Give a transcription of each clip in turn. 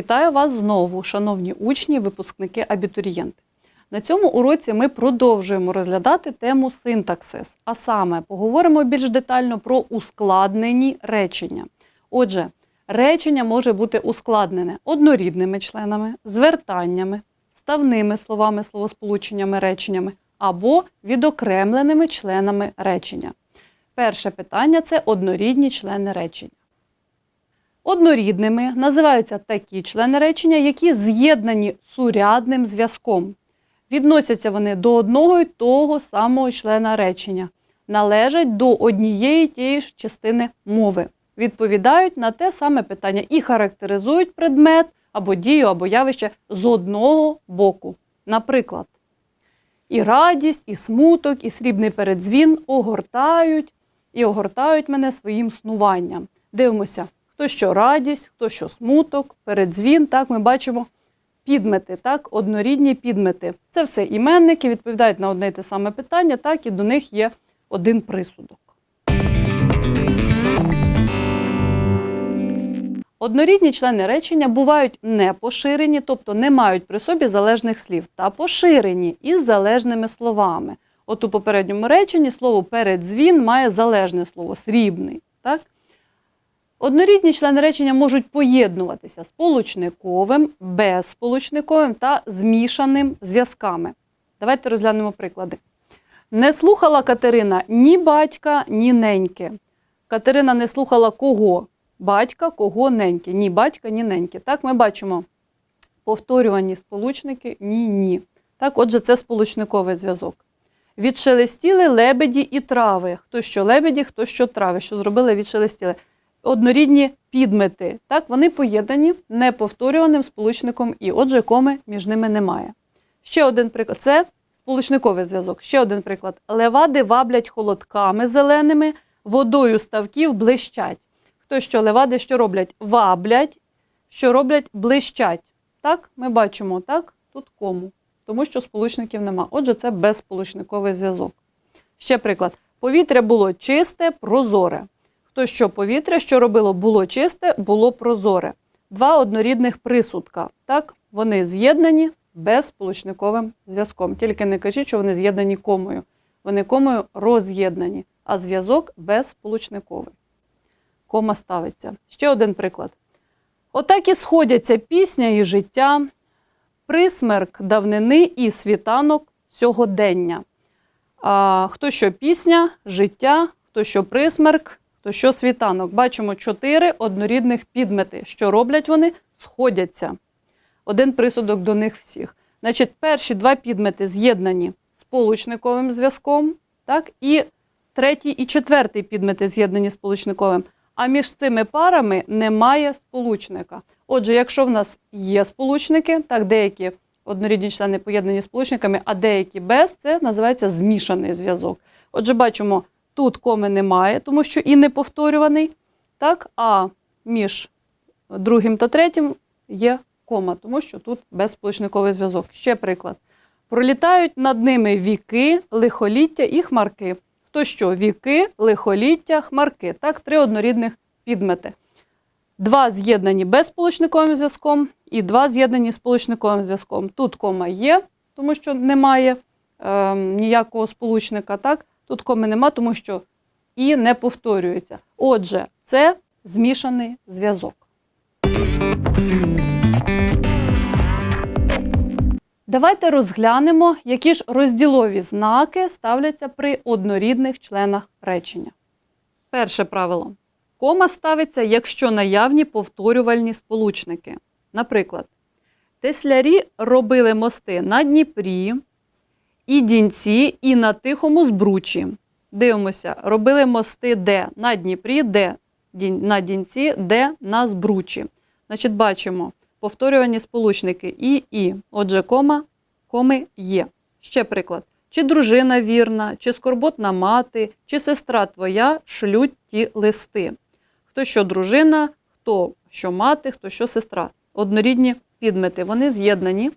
Вітаю вас знову, шановні учні, випускники, абітурієнти. На цьому уроці ми продовжуємо розглядати тему синтаксис, а саме поговоримо більш детально про ускладнені речення. Отже, речення може бути ускладнене однорідними членами, звертаннями, ставними словами, словосполученнями, реченнями або відокремленими членами речення. Перше питання це однорідні члени речення. Однорідними називаються такі члени речення, які з'єднані сурядним зв'язком. Відносяться вони до одного й того самого члена речення, належать до однієї тієї ж частини мови, відповідають на те саме питання і характеризують предмет або дію, або явище з одного боку. Наприклад, і радість, і смуток, і срібний передзвін огортають і огортають мене своїм снуванням. Дивимося, хто що радість, хто що смуток, передзвін. Так, ми бачимо підмети, так, однорідні підмети. Це все іменники, відповідають на одне й те саме питання, так, і до них є один присудок. Однорідні члени речення бувають не поширені, тобто не мають при собі залежних слів, та поширені із залежними словами. От у попередньому реченні слово передзвін має залежне слово срібний. Так? Однорідні члени речення можуть поєднуватися сполучниковим, безсполучниковим та змішаним зв'язками. Давайте розглянемо приклади. Не слухала Катерина ні батька, ні неньки. Катерина не слухала кого? Батька, кого неньки. Ні батька, ні неньки. Так, ми бачимо повторювані сполучники ні, ні. Так, отже, це сполучниковий зв'язок. Відшелестіли лебеді і трави. Хто що лебеді, хто що трави. Що зробили, відшелестіли. Однорідні підмети. Так, вони поєднані неповторюваним сполучником і. Отже, коми між ними немає. Ще один приклад. Це сполучниковий зв'язок. Ще один приклад. Левади ваблять холодками зеленими, водою ставків блищать. Хто що левади, що роблять? Ваблять, що роблять блищать. Так, ми бачимо, так, тут кому. Тому що сполучників нема. Отже, це безсполучниковий зв'язок. Ще приклад. Повітря було чисте, прозоре. Хто що повітря, що робило, було чисте, було прозоре. Два однорідних присудка. Так, вони з'єднані безсполучниковим зв'язком. Тільки не кажіть, що вони з'єднані комою. Вони комою роз'єднані, а зв'язок безсполучниковий. Кома ставиться. Ще один приклад. Отак і сходяться пісня і життя, присмерк давнини і світанок сьогодення. А, Хто що пісня, життя, хто що присмерк, хто що світанок. Бачимо чотири однорідних підмети. Що роблять вони? Сходяться. Один присудок до них всіх. Значить, перші два підмети з'єднані сполучниковим зв'язком, так, і третій і четвертий підмети з'єднані сполучниковим. А між цими парами немає сполучника. Отже, якщо в нас є сполучники, так деякі однорідні члени поєднані сполучниками, а деякі без, це називається змішаний зв'язок. Отже, бачимо, тут коми немає, тому що і не повторюваний, так, а між другим та третім є кома, тому що тут безсполучниковий зв'язок. Ще приклад. Пролітають над ними віки, лихоліття і хмарки. То що віки, лихоліття, хмарки. Так, три однорідних підмети. Два з'єднані безсполучниковим зв'язком і два з'єднані з сполучниковим зв'язком. Тут кома є, тому що немає е, ніякого сполучника. Так? Тут коми нема, тому що і не повторюється. Отже, це змішаний зв'язок. Давайте розглянемо, які ж розділові знаки ставляться при однорідних членах речення. Перше правило. Кома ставиться, якщо наявні повторювальні сполучники. Наприклад, теслярі робили мости на Дніпрі, і дінці, і на Тихому збручі. Дивимося, робили мости де на Дніпрі, де на дінці, де на збручі. Значить, бачимо повторювані сполучники і і. Отже, кома, коми є. Ще приклад. Чи дружина вірна, чи скорботна мати, чи сестра твоя шлють ті листи. Хто що дружина, хто що мати, хто що сестра. Однорідні підмети. Вони з'єднані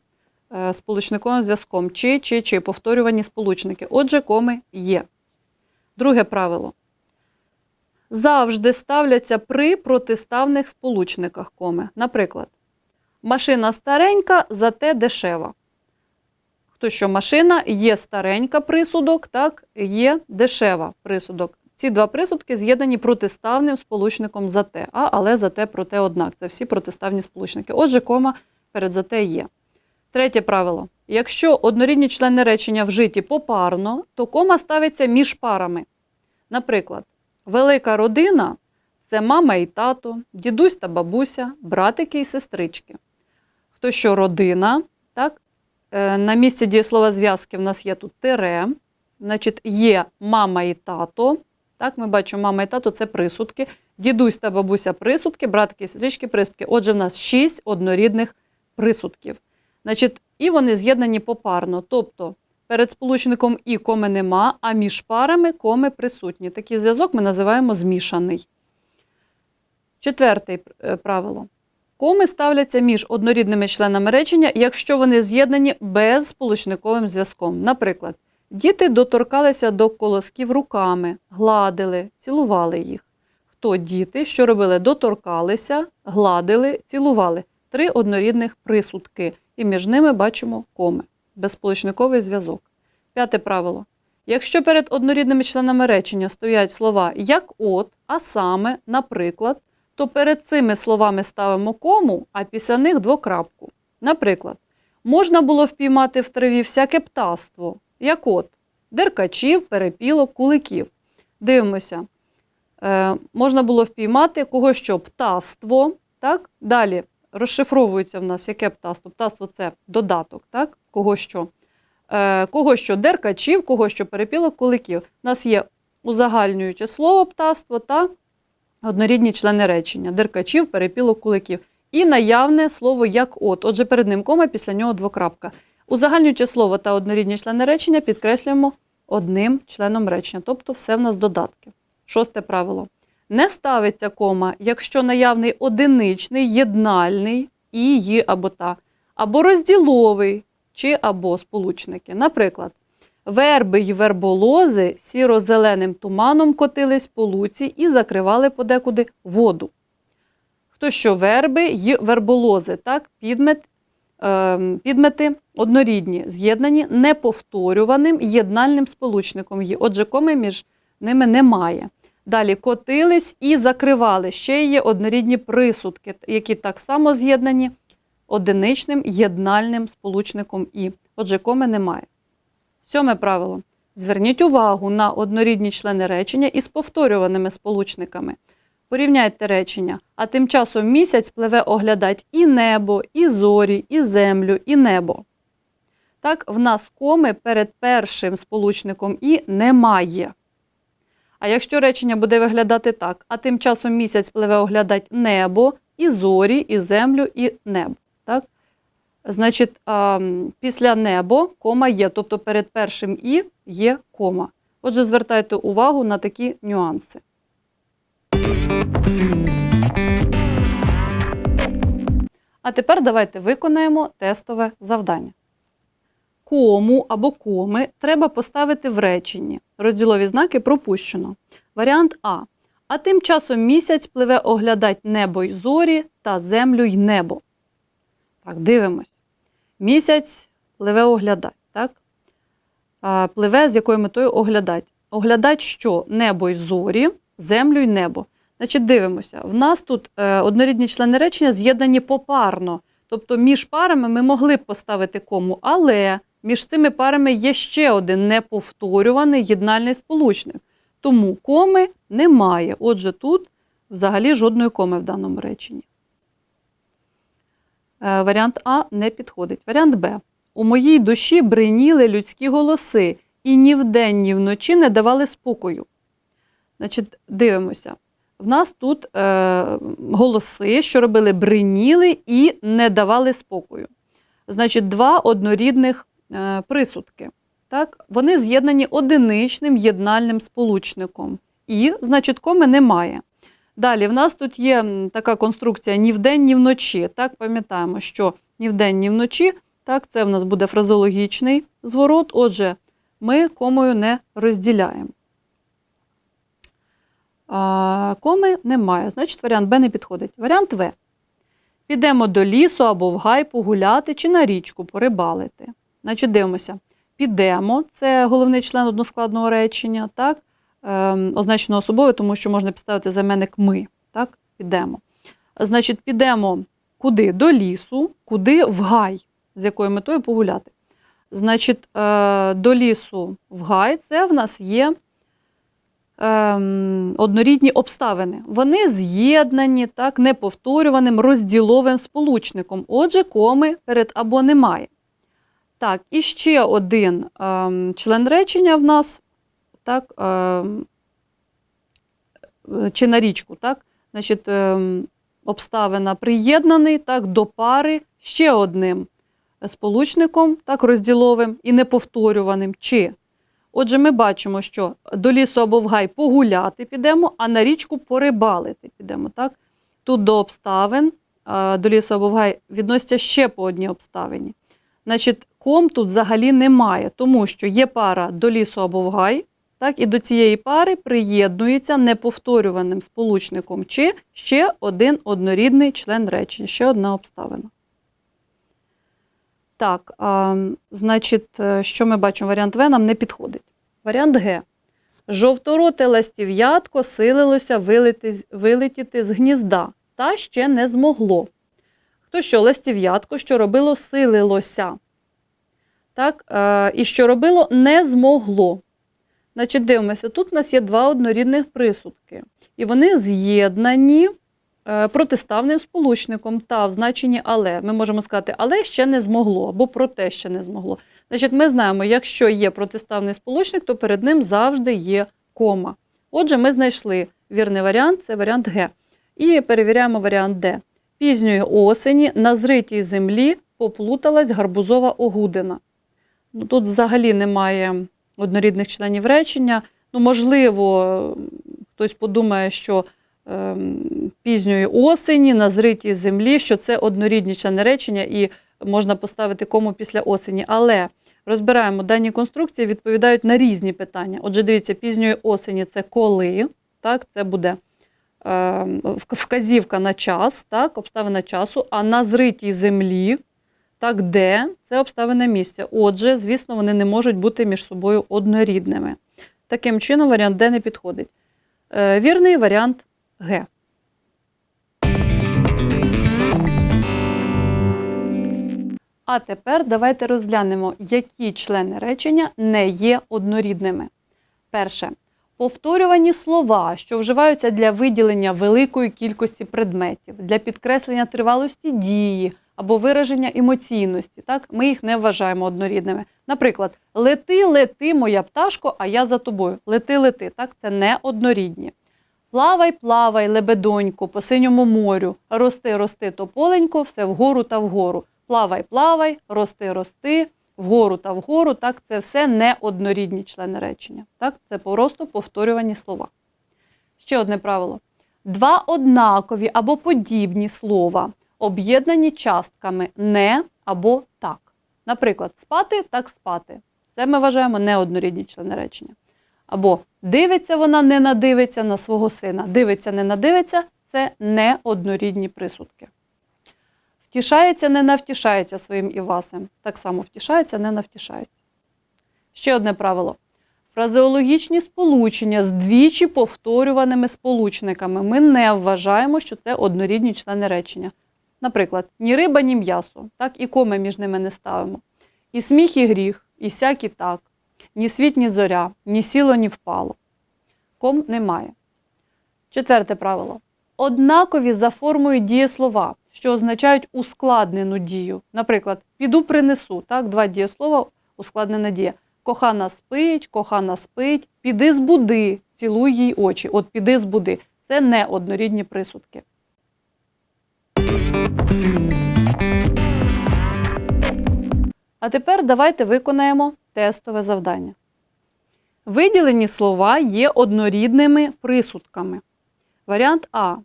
сполучниковим зв'язком. Чи, чи, чи повторювані сполучники. Отже, коми є. Друге правило. Завжди ставляться при протиставних сполучниках коми. Наприклад, Машина старенька, зате дешева. Хто що машина є старенька присудок, так, є дешева присудок. Ці два присудки з'єднані протиставним сполучником зате, а, але зате проте однак. Це всі протиставні сполучники. Отже, кома перед зате є. Третє правило. Якщо однорідні члени речення вжиті попарно, то кома ставиться між парами. Наприклад, велика родина це мама і тато, дідусь та бабуся, братики і сестрички. Хто що родина, так? Е, На місці дієслова зв'язки в нас є тут тире, значить, є мама і тато. Так, ми бачимо, мама і тато це присудки. Дідусь та бабуся присудки, братики і сестрички присудки. Отже, в нас шість однорідних присудків. Значить, і вони з'єднані попарно. Тобто перед сполучником і коми нема, а між парами коми присутні. Такий зв'язок ми називаємо змішаний. Четверте е, правило. Коми ставляться між однорідними членами речення, якщо вони з'єднані безсполучниковим зв'язком. Наприклад, діти доторкалися до колосків руками, гладили, цілували їх. Хто діти, що робили? Доторкалися, гладили, цілували. Три однорідних присудки. І між ними бачимо коми. Безсполучниковий зв'язок. П'яте правило. Якщо перед однорідними членами речення стоять слова як от, а саме, наприклад, то перед цими словами ставимо кому, а після них двокрапку. Наприклад, можна було впіймати в траві всяке птаство, як от деркачів, перепілок, куликів. Дивимося. Е, можна було впіймати кого що птаство. Так? Далі розшифровується в нас яке птаство. Птаство це додаток, так? кого що. Е, кого що деркачів, кого що перепілок, куликів. У нас є узагальнююче слово птаство та однорідні члени речення деркачів, перепілок, куликів. І наявне слово як от. Отже, перед ним кома, після нього двокрапка. Узагальнююче слово та однорідні члени речення підкреслюємо одним членом речення, тобто все в нас додатки. Шосте правило. Не ставиться кома, якщо наявний одиничний, єднальний і, ї або та, або розділовий чи або сполучники. Наприклад, верби й верболози сіро-зеленим туманом котились по луці і закривали подекуди воду. Хто що верби й верболози, так, підмет, е, підмети однорідні, з'єднані неповторюваним єднальним сполучником «ї». Отже, коми між ними немає. Далі котились і закривали. Ще є однорідні присудки, які так само з'єднані одиничним єднальним сполучником і. Отже, коми немає. Сьоме правило. Зверніть увагу на однорідні члени речення із повторюваними сполучниками. Порівняйте речення, а тим часом місяць пливе оглядать і небо, і зорі, і землю, і небо. Так, в нас коми перед першим сполучником і немає. А якщо речення буде виглядати так, а тим часом місяць пливе оглядать небо, і зорі, і землю, і небо. Так? Значить, а, після небо кома є, тобто перед першим і є кома. Отже, звертайте увагу на такі нюанси. А тепер давайте виконаємо тестове завдання. Кому або коми треба поставити в реченні. Розділові знаки пропущено. Варіант А. А тим часом місяць пливе оглядать небо й зорі та землю й небо. Так, дивимось. Місяць пливе оглядать. Так? Пливе з якою метою оглядать. Оглядать що? Небо й зорі, землю й небо. Значить, дивимося. В нас тут е, однорідні члени речення з'єднані попарно. Тобто між парами ми могли б поставити кому, але між цими парами є ще один неповторюваний єднальний сполучник. Тому коми немає. Отже, тут взагалі жодної коми в даному реченні. Е, Варіант А не підходить. Варіант Б. У моїй душі бриніли людські голоси і ні вдень, ні вночі не давали спокою. Значить, дивимося. В нас тут е, голоси, що робили бриніли і не давали спокою. Значить, два однорідних присудки. Так? Вони з'єднані одиничним єднальним сполучником. І, значить, коми немає. Далі, в нас тут є така конструкція ні вдень, ні вночі. Так, пам'ятаємо, що ні вдень, ні вночі. Так, це в нас буде фразологічний зворот. Отже, ми комою не розділяємо. А, коми немає, значить варіант Б не підходить. Варіант В. Підемо до лісу або в гай погуляти чи на річку порибалити. Значить, дивимося. Підемо це головний член односкладного речення, так? Ем, означено особове, тому що можна підставити займенник ми. Так? Підемо. Значить, підемо куди? До лісу, куди в гай, з якою метою погуляти. Значить, е, до лісу в гай це в нас є ем, однорідні обставини. Вони з'єднані так, неповторюваним розділовим сполучником. Отже, коми перед або немає. Так, і ще один ем, член речення в нас, так, е, чи на річку, так? Значить, ем, обставина приєднаний так, до пари ще одним сполучником, так, розділовим і неповторюваним. Чи. Отже, ми бачимо, що до лісу або в гай погуляти підемо, а на річку порибалити підемо. Так? Тут до обставин, е, до лісу або в гай відносяться ще по одній обставині. Значить, ком тут взагалі немає, тому що є пара до лісу або в гай, так, і до цієї пари приєднується неповторюваним сполучником чи ще один однорідний член речення, ще одна обставина. Так, а, значить, е, що ми бачимо? Варіант В нам не підходить. Варіант Г. Жовтороте ластів'ятко силилося вилетіти з гнізда, та ще не змогло. Хто що, ластів'ятко, що робило, силилося. Так, е, і що робило, не змогло. Значить, дивимося, тут у нас є два однорідних присудки. І вони з'єднані е, протиставним сполучником та в значенні але. Ми можемо сказати, але ще не змогло, або проте ще не змогло. Значить, ми знаємо, якщо є протиставний сполучник, то перед ним завжди є кома. Отже, ми знайшли вірний варіант, це варіант Г. І перевіряємо варіант Д. Пізньої осені на зритій землі поплуталась гарбузова огудина. Ну, тут взагалі немає однорідних членів речення. Ну, можливо, хтось подумає, що ем, пізньої осені на зритій землі, що це однорідні члени речення, і можна поставити кому після осені. Але розбираємо дані конструкції, відповідають на різні питання. Отже, дивіться, пізньої осені це коли, так, це буде вказівка на час, так, обставина часу, а на зритій землі, так, де це обставина місця. Отже, звісно, вони не можуть бути між собою однорідними. Таким чином, варіант Д не підходить. Е, Вірний варіант Г. А тепер давайте розглянемо, які члени речення не є однорідними. Перше. Повторювані слова, що вживаються для виділення великої кількості предметів, для підкреслення тривалості дії або вираження емоційності. Так? Ми їх не вважаємо однорідними. Наприклад, лети, лети, моя пташко, а я за тобою. Лети, лети. Так? Це не однорідні. Плавай, плавай, лебедонько, по синьому морю, рости, рости, тополенько, все вгору та вгору. Плавай, плавай, рости, рости, вгору та вгору. Так, це все не однорідні члени речення. Так, це просто повторювані слова. Ще одне правило: два однакові або подібні слова, об'єднані частками не або так. Наприклад, спати так спати. Це ми вважаємо неоднорідні члени речення. Або дивиться вона не надивиться на свого сина. Дивиться, не надивиться це неоднорідні присудки. Втішається, не навтішається своїм Івасем. Так само втішається, не навтішається. Ще одне правило. Фразеологічні сполучення з двічі повторюваними сполучниками. Ми не вважаємо, що це однорідні члени речення. Наприклад, ні риба, ні м'ясо, так і коми між ними не ставимо. І сміх, і гріх, і сяк, і так, ні світ, ні зоря, ні сіло, ні впало. Ком немає. Четверте правило. Однакові за формою дієслова, що означають ускладнену дію. Наприклад, піду принесу. Так, два дієслова, ускладнена дія. Кохана спить, кохана спить, піди збуди, цілуй їй очі. От піди збуди. Це не однорідні присудки. А тепер давайте виконаємо тестове завдання. Виділені слова є однорідними присудками. Варіант А.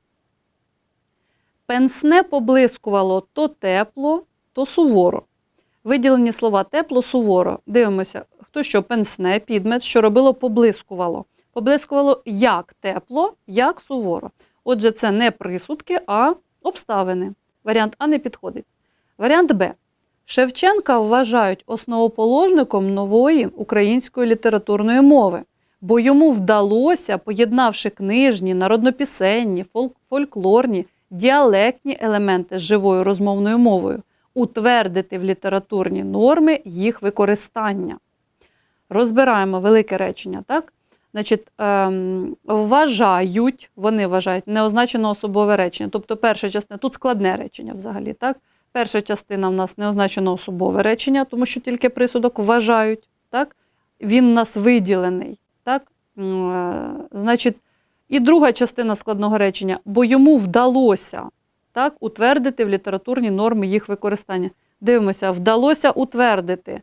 Пенсне поблискувало то тепло, то суворо. Виділені слова тепло, суворо. Дивимося, хто що пенсне, підмет, що робило поблискувало. Поблискувало як тепло, як суворо. Отже, це не присудки, а обставини. Варіант А не підходить. Варіант Б. Шевченка вважають основоположником нової української літературної мови, бо йому вдалося, поєднавши книжні, народнопісенні, фол- фольклорні, діалектні елементи з живою розмовною мовою, утвердити в літературні норми їх використання. Розбираємо велике речення, так? Значить, ем, вважають, вони вважають неозначено особове речення. Тобто перша частина, тут складне речення взагалі, так? Перша частина в нас неозначено особове речення, тому що тільки присудок вважають, так? Він у нас виділений, так? Е, Значить, і друга частина складного речення, бо йому вдалося так, утвердити в літературні норми їх використання. Дивимося, вдалося утвердити.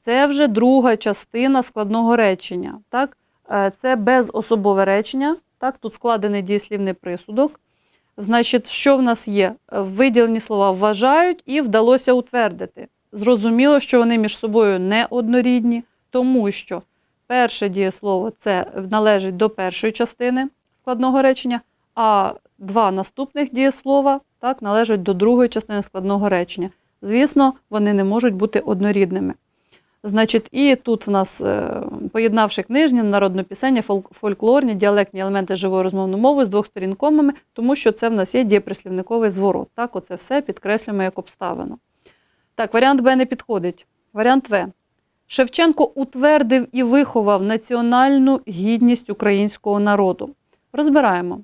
Це вже друга частина складного речення. Так? Е, Це безособове речення. Так? Тут складений дієслівний присудок. Значить, що в нас є? Виділені слова вважають і вдалося утвердити. Зрозуміло, що вони між собою не однорідні, тому що перше дієслово це належить до першої частини складного речення, а два наступних дієслова так, належать до другої частини складного речення. Звісно, вони не можуть бути однорідними. Значить, і тут в нас, е, поєднавши книжні, народнопісення, фол- фольклорні, діалектні елементи живої розмовної мови з двох сторін комами, тому що це в нас є дієприслівниковий зворот. Так, оце все підкреслюємо як обставину. Так, варіант Б не підходить. Варіант В. Шевченко утвердив і виховав національну гідність українського народу. Розбираємо.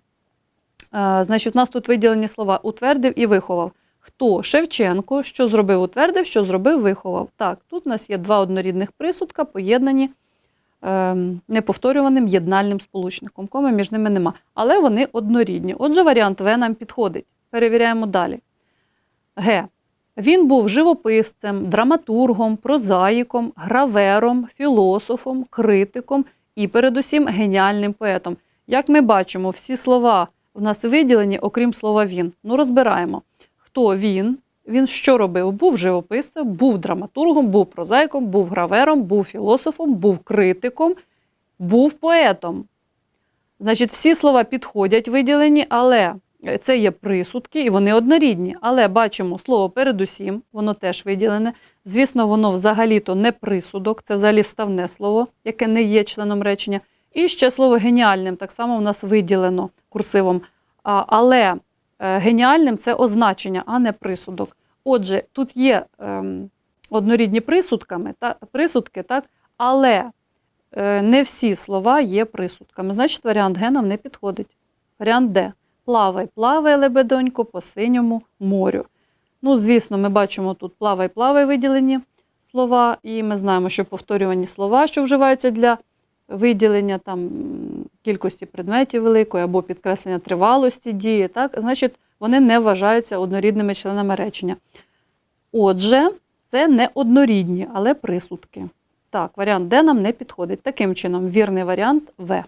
Е, Значить, у нас тут виділені слова утвердив і виховав. Хто? Шевченко, що зробив, утвердив, що зробив, виховав. Так, тут у нас є два однорідних присудка, поєднані ем, неповторюваним єднальним сполучником. Коми між ними нема. Але вони однорідні. Отже, варіант В нам підходить. Перевіряємо далі. Г. Він був живописцем, драматургом, прозаїком, гравером, філософом, критиком і, передусім, геніальним поетом. Як ми бачимо, всі слова в нас виділені, окрім слова він. Ну, розбираємо. Хто він? Він що робив? Був живописцем, був драматургом, був прозаїком, був гравером, був філософом, був критиком, був поетом. Значить, всі слова підходять виділені, але це є присудки, і вони однорідні. Але бачимо слово передусім, воно теж виділене. Звісно, воно взагалі-то не присудок, це взагалі вставне слово, яке не є членом речення. І ще слово геніальним так само в нас виділено курсивом. Але е, геніальним це означення, а не присудок. Отже, тут є ем, однорідні присудками, та, присудки, так, але е, не всі слова є присудками. Значить, варіант Г нам не підходить. Варіант Д. Плавай, плавай, лебедонько, по синьому морю. Ну, звісно, ми бачимо тут плавай, плавай виділені слова, і ми знаємо, що повторювані слова, що вживаються для виділення там кількості предметів великої або підкреслення тривалості дії, так, значить, вони не вважаються однорідними членами речення. Отже, це не однорідні, але присудки. Так, варіант Д нам не підходить. Таким чином, вірний варіант В.